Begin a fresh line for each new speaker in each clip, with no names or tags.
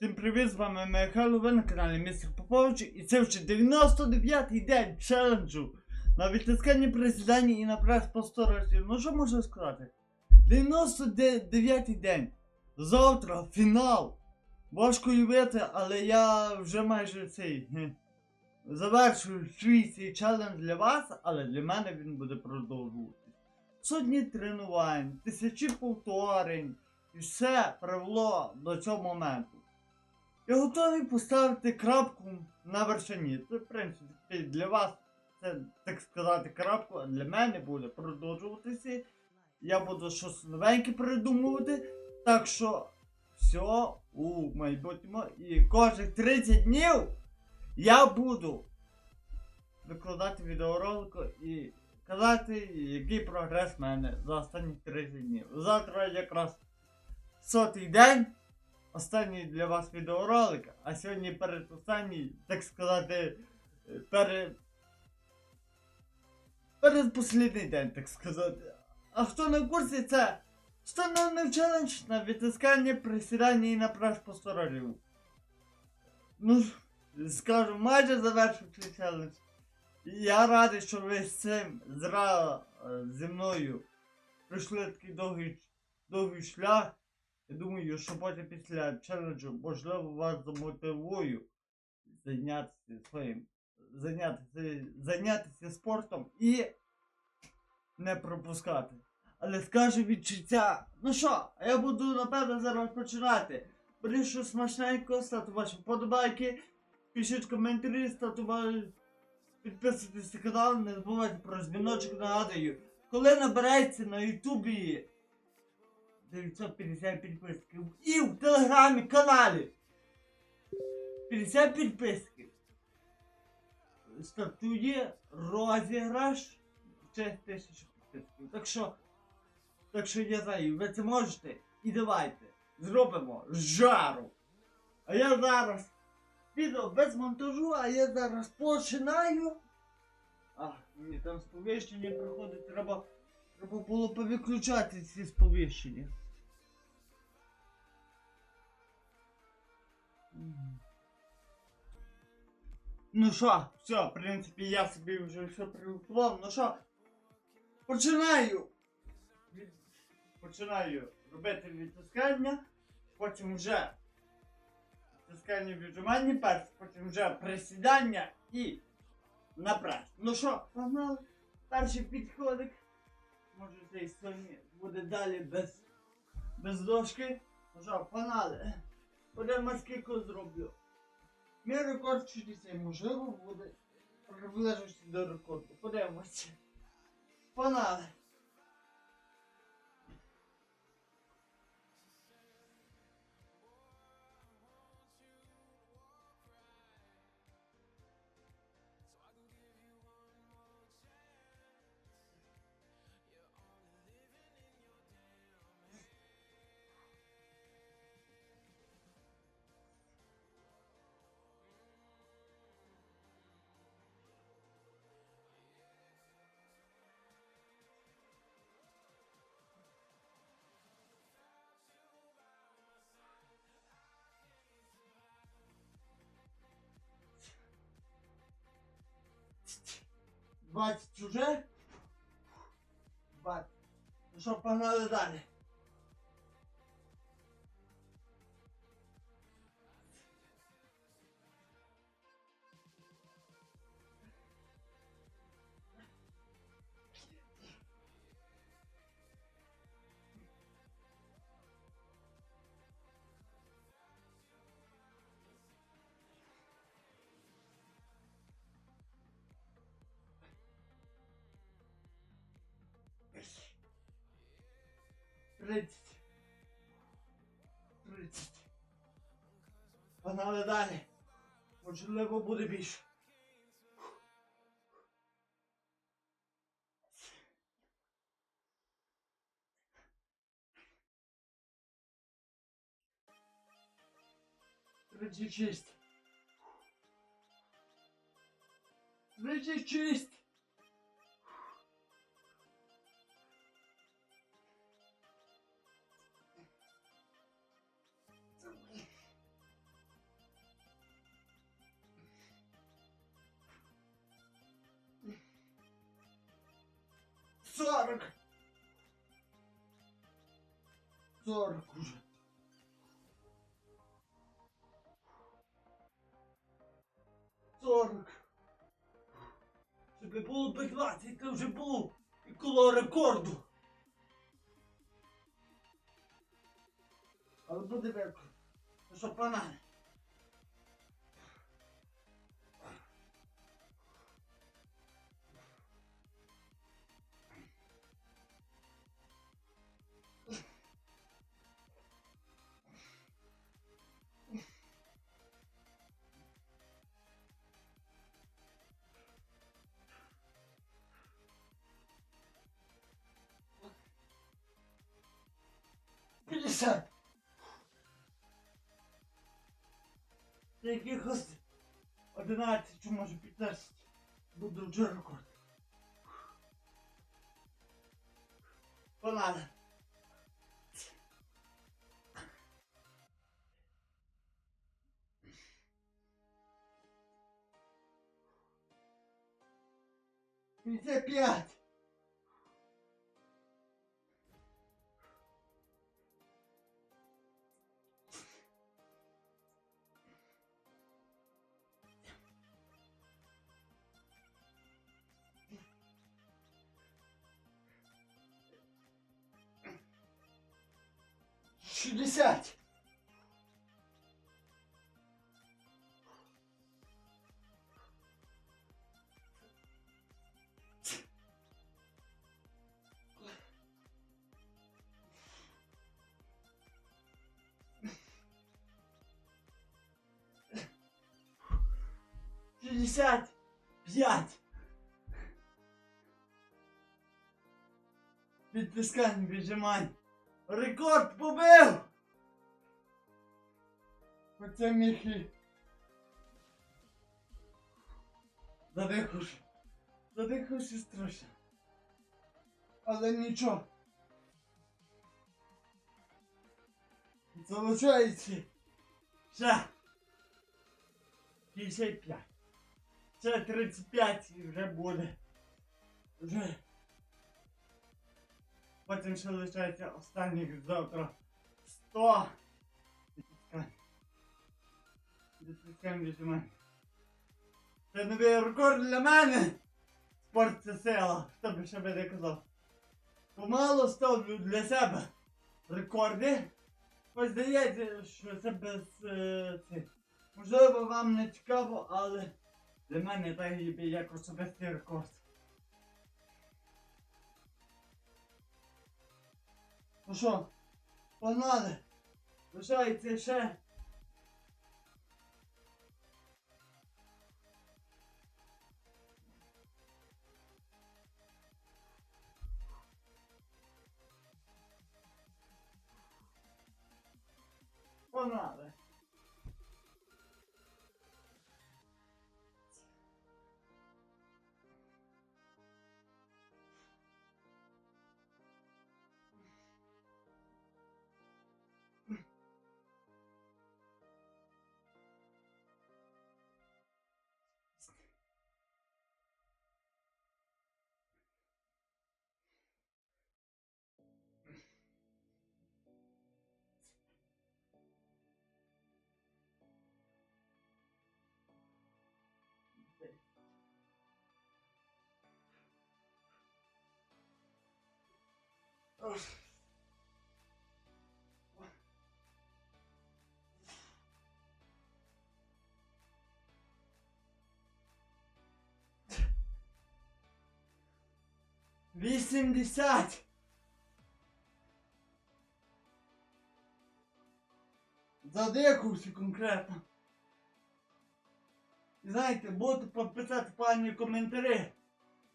Всім привіт, з вами Михайло, ви на каналі Містер Попович і це вже 99-й день челенджу на відтисканні присідання і на прес по 100 разів. Ну що можу сказати? 99-й день. Завтра фінал. Важко уявити, але я вже майже цей завершую свій цей челендж для вас, але для мене він буде продовжуватись. Сотні тренувань, тисячі повторень. І все привело до цього моменту. Я готовий поставити крапку на вершині. Це, в принципі, для вас це, так сказати, крапку, а для мене буде продовжуватися. Я буду щось новеньке придумувати. Так що все у майбутньому. І кожних 30 днів я буду викладати відеоролик і казати, який прогрес в мене за останні 30 днів. Завтра якраз сотий день. Останній для вас відеоролик, а сьогодні передостанній, так сказати, е, перед. Передпослідний день, так сказати. А хто на курсі, це встановлений челендж на відтискання, присідання і на прес посторожів. Ну, скажу, майже завершив цей челендж. Я радий, що ви з цим зра е, зі мною пройшли такий довгий, довгий шлях. Я думаю, що потім після челенджу можливо вас замотивую зайнятися своїм зайнятися, зайнятися спортом і не пропускати. Але скажу відчуття. Ну що, а я буду напевно зараз починати. Беріть смачненько, ставте ваші вподобайки, пишіть коментарі, ставте ваші... підписуйтесь на канал, не забувайте про дзвіночок, нагадую. Коли набереться на ютубі 950 підписників. І в телеграмі каналі 50 підписників. Стартує розіграш честь тисячі підписників. Так що, так що я знаю, ви це можете і давайте зробимо жару. А я зараз відео без монтажу, а я зараз починаю. А, мені там сповіщення приходить, треба. Треба було повиключати ці сповіщення. Ну що, все, в принципі, я собі вже все приготував. Ну що, починаю. Починаю робити відтискання, потім вже відтискання віджимання перше, потім вже присідання і на прес. Ну що, погнали? Перший підходик. Може цей сьогодні буде далі без, без дошки. Ну що, погнали. Подивимо, скільки зроблю. Мій рекорд 60, можливо буде. Приближуся до рекорду. Подивимося. Панали! 20 чуже. 20. Ну що, погнали далі. Тридцять. Тридцять. Погнали далі. Можливо, буде більше. Тридцять шість. Тридцять шість. Було би 20, це вже було і коло рекорду. Але буде рекорд. Ну що, П'ятдесят. Та Якихось 11 чи може 15 буде вже рекорд. Пятьдесят пять. Шестьдесят. Шестьдесят пять. Відтискань, віджимань. Рекорд побив! Оце міхи. Задихався. Задихався страшно. Але нічого. Залишається. Ще. 55. Ще 35 і вже буде. Вже. Потім ще лишається останніх завтра 100. Відтискань. Відтискань віджимань. Це новий рекорд для мене. Спорт це сила. Хто би ще би не казав. Помало ставлю для себе рекорди. Ось здається, що це без е, цих. Можливо, вам не цікаво, але для мене так і як особистий рекорд. Ну що, погнали? Лишається ще. Погнали. Вісімдесят. Задихався конкретно. І знаєте, будете підписати пані коментарі,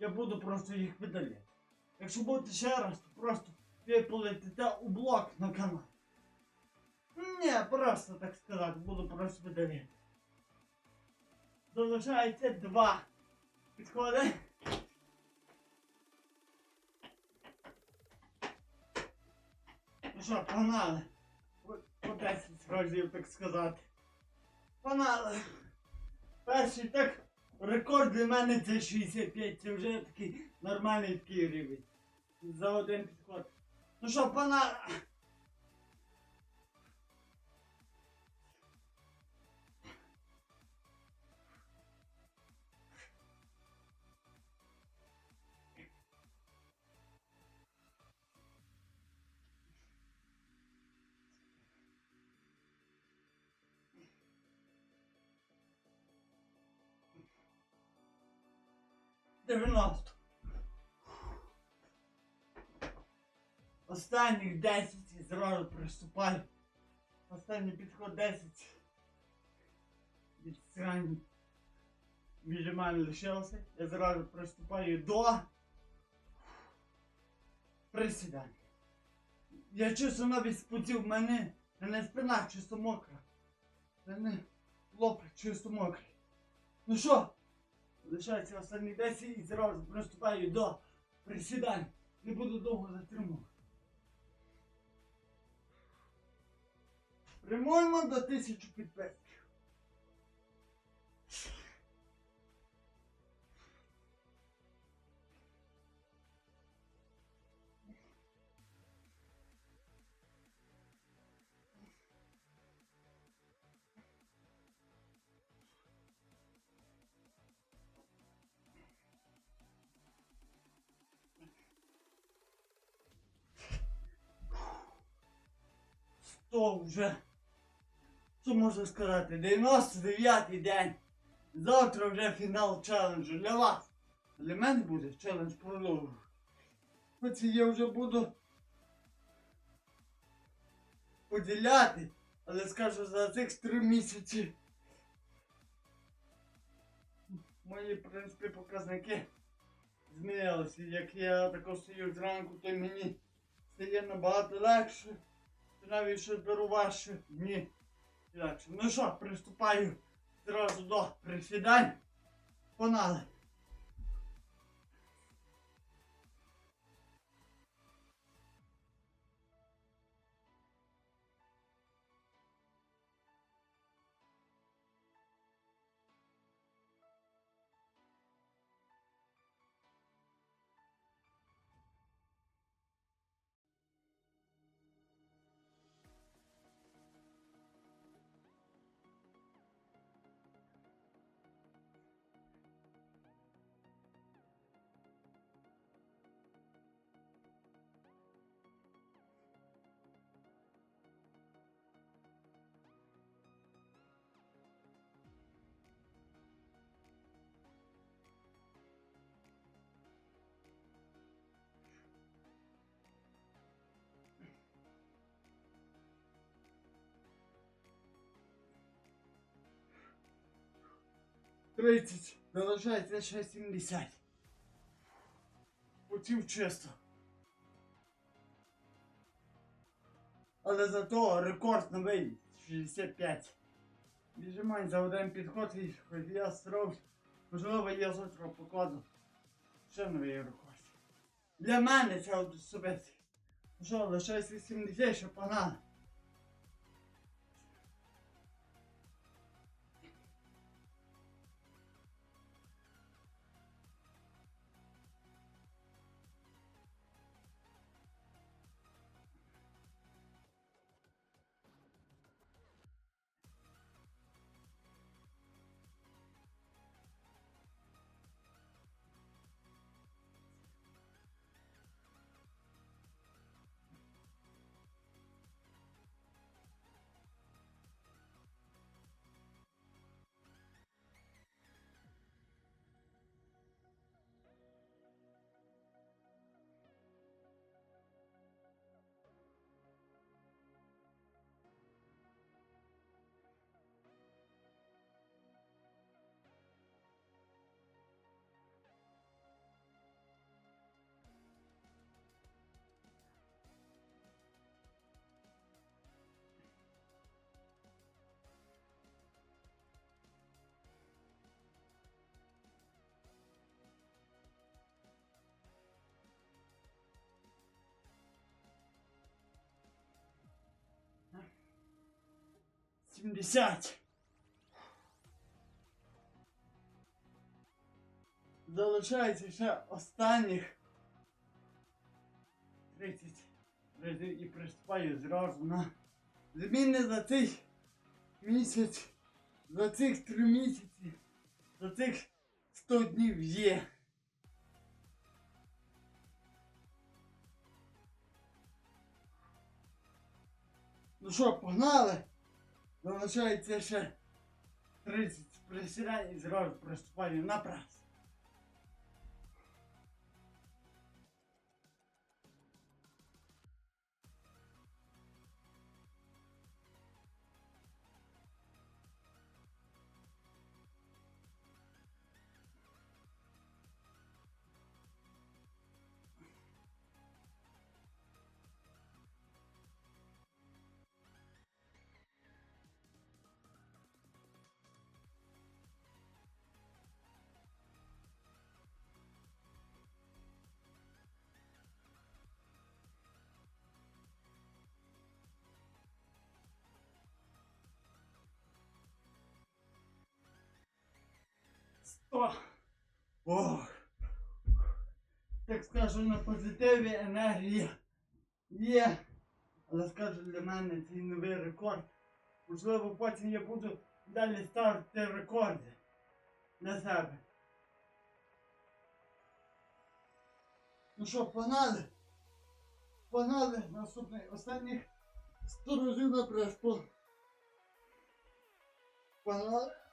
я буду просто їх видаляти. Якщо будете ще раз, то просто ви полетите у блок на канал. Ні, просто так сказати, буду просто видаляти. Залишається два. Підходить? Ну що, погнали. По- По 10 разів, так сказати. Погнали. Перший так Рекорд для мене це 65, це вже такий нормальний такий рівень. За один підход. Ну що, пана. 90. Останніх 10 і зразу приступаю. Останній підход 10. Від сранні. Біля мене лишився. Я зразу приступаю до присідання. Я чисто навіть спотів мене, мене спина чисто мокра. Мене лоб чисто мокрий. Ну що? Лишається останні 10 і зразу приступаю до присідань. Не буду довго затримувати. Прямуємо до 1000 підписів. Сто вже. Що можу сказати? 99-й день. Завтра вже фінал челенджу для вас. Для мене буде челендж продовжу. Хоч я вже буду поділяти, але скажу за цих три місяці. Мої, в принципі, показники змінилися. Як я тако стою зранку, то мені стає набагато легше. Навіть ще беру ваші дні. Ну що, приступаю зразу до присідань. Погнали. Тридцять. Залишається ще 70. Хотів чисто. Але зато рекорд новий 65. Віджимань за один підход і хоч я старався. Можливо, я завтра покладу ще новий рекорд. Для мене це особисто. Що, лишається 70, що погнали. Сімдесят. Залишається ще останніх 30 разів і приступаю зразу на зміни за цей місяць, за цих три місяці, за цих 100 днів є. Ну що, погнали? Залишається ще 30 присідань і зразу приступаю на. О, ох. Так скажу, на позитиві енергія є. Але скажу для мене це новий рекорд. Можливо, потім я буду далі ставити рекорди для себе. Ну що, погнали? Погнали наступний останніх 100 разів на преспо. Погнали.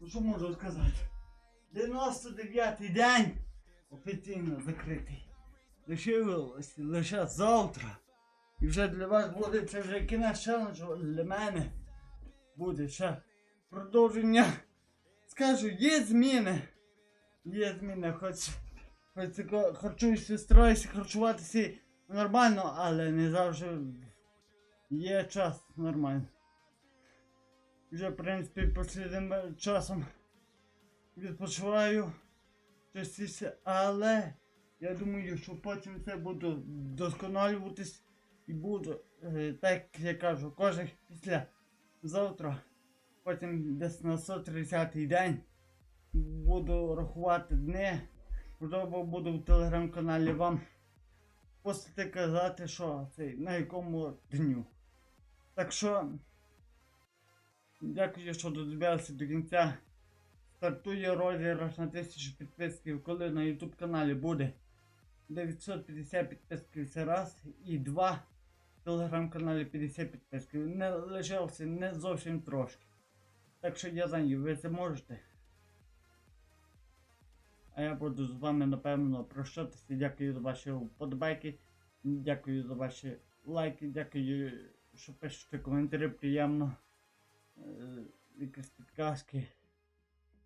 Ну що можу сказати? 99-й день офіційно закритий. Лишилось лише завтра. І вже для вас буде це вже кінець челенджу, для мене буде ще продовження. Скажу, є зміни. Є зміни, хоч, харчуюся, стараюся харчуватися нормально, але не завжди є час нормально. Вже, в принципі, послідним часом відпочиваю частіше, але я думаю, що потім це буду досконалюватись і буду, е, так як я кажу, кожен після завтра, потім десь на 130-й день буду рахувати дні, можливо буду в телеграм-каналі вам постати казати, що це на якому дню. Так що. Дякую, що додивилися до кінця. Стартує розіграш на 1000 підписків, коли на YouTube каналі буде 950 підписків це раз і два в телеграм-каналі 50 підписків. Не лишився не зовсім трошки. Так що я знаю, ви це можете. А я буду з вами напевно прощатися. Дякую за ваші вподобайки. Дякую за ваші лайки, дякую, що пишете коментарі приємно якісь підказки.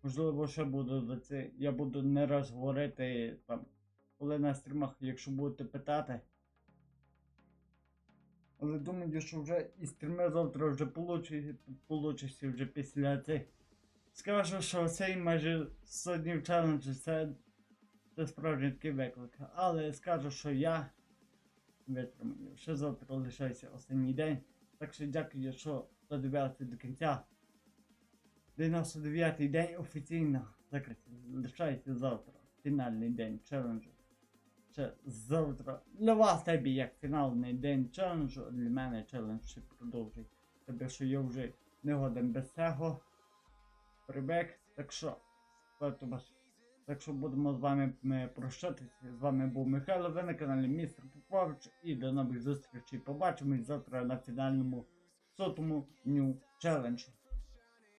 Можливо, ще буду за це. Я буду не раз говорити там, коли на стрімах, якщо будете питати. Але думаю, що вже і стріми завтра вже получиться, вже після цих Скажу, що цей майже 100 днів челендж це, це справжній такий виклик. Але скажу, що я витримаю. Ще завтра лишається останній день. Так що дякую, що додивилися до кінця. 99-й день офіційно закритий. Лишається завтра. Фінальний день челенджу. Ще завтра. Для вас тебе як фінальний день челенджу, для мене челендж ще продовжує. Тобто, що я вже не годен без цього. Прибег. Так що. Так що будемо з вами е, прощатися. З вами був Михайло, ви на каналі Містер Попович. І до нових зустрічей. Побачимось завтра на фінальному сотому дню челенджу.